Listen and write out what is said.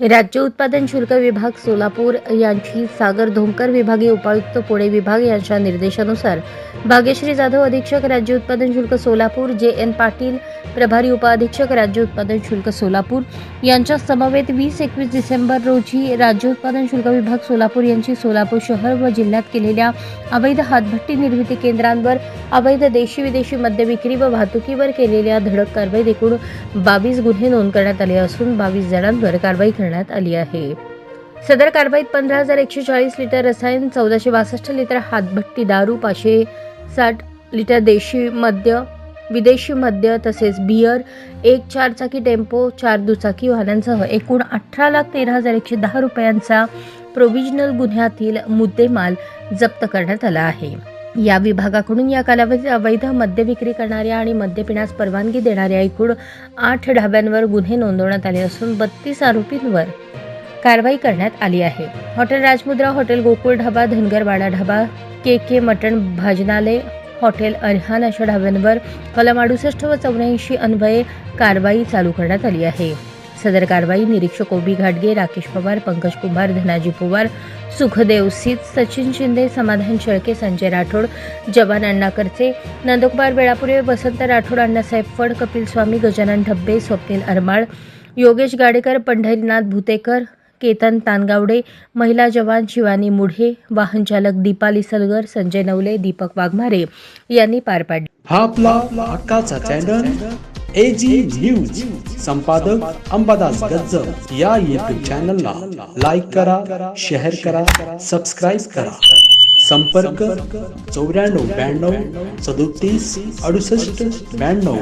राज्य उत्पादन शुल्क विभाग सोलापूर यांची सागर धोमकर विभागीय उपायुक्त पुणे विभाग यांच्या निर्देशानुसार भाग्यश्री जाधव अधीक्षक राज्य उत्पादन शुल्क सोलापूर जे एन पाटील प्रभारी उपाधीक्षक राज्य उत्पादन शुल्क सोलापूर यांच्या समवेत वीस एकवीस डिसेंबर रोजी राज्य उत्पादन शुल्क विभाग सोलापूर यांची सोलापूर शहर व जिल्ह्यात केलेल्या अवैध हातभट्टी निर्मिती केंद्रांवर अवैध देशी विदेशी मद्य विक्री व वाहतुकीवर केलेल्या धडक कारवाईत एकूण बावीस गुन्हे नोंद करण्यात आले असून बावीस जणांवर कारवाई करण्यात आली आहे. सदर कारवाईत पंधरा हजार एकशे चाळीस लिटर रसायन चौदाशे बासष्ट लिटर हातभट्टी दारू पाचशे साठ लिटर देशी मद्य विदेशी मद्य तसेच बियर एक चारचाकी टेम्पो चार दुचाकी वाहनांसह एकूण अठरा लाख तेरा हजार एकशे दहा रुपयांचा प्रोव्हिजनल गुन्ह्यातील मुद्देमाल जप्त करण्यात आला आहे. या विभागाकडून या कालावधीत अवैध मद्य विक्री करणाऱ्या आणि मद्य पिण्यास परवानगी देणाऱ्या एकूण आठ ढाब्यांवर गुन्हे नोंदवण्यात आले असून बत्तीस आरोपींवर कारवाई करण्यात आली आहे. Hotel Rajmudra hotel Gokul Dhaba Dhangarwada Dhaba K K mutton Bhojnalay hotel Arhan अशा ढाब्यांवर कलम अडुसष्ट व चौऱ्याऐंशी अन्वये कारवाई चालू करण्यात आली आहे. सदर कारवाई निरीक्षक ओबी घाटगे राकेश पवार पंकज कुंभार धनाजी पवार सुखदेव सीत सचिन शिंदे समाधान शेळके संजय राठोड जवान अण्णा करचे नंदकुमार वेळापुरे वसंत राठोड अण्णासाहेब फड कपिल स्वामी गजानन ढब्बे स्वप्नील अरमाळ योगेश गाडेकर पंढरीनाथ भुतेकर केतन तानगावडे महिला जवान शिवानी मुढे वाहन चालक दीपाली सलगर संजय नवले दीपक वाघमारे यांनी पार पाडले. हा आपला चॅनल. एजी न्यूज संपादक अंबादास गज्जर या यूट्यूब चॅनलला लाईक करा शेअर करा सबस्क्राईब करा. संपर्क चौऱ्याण्णव ब्याण्णव सदोतीस अडुसष्ट ब्याण्णव.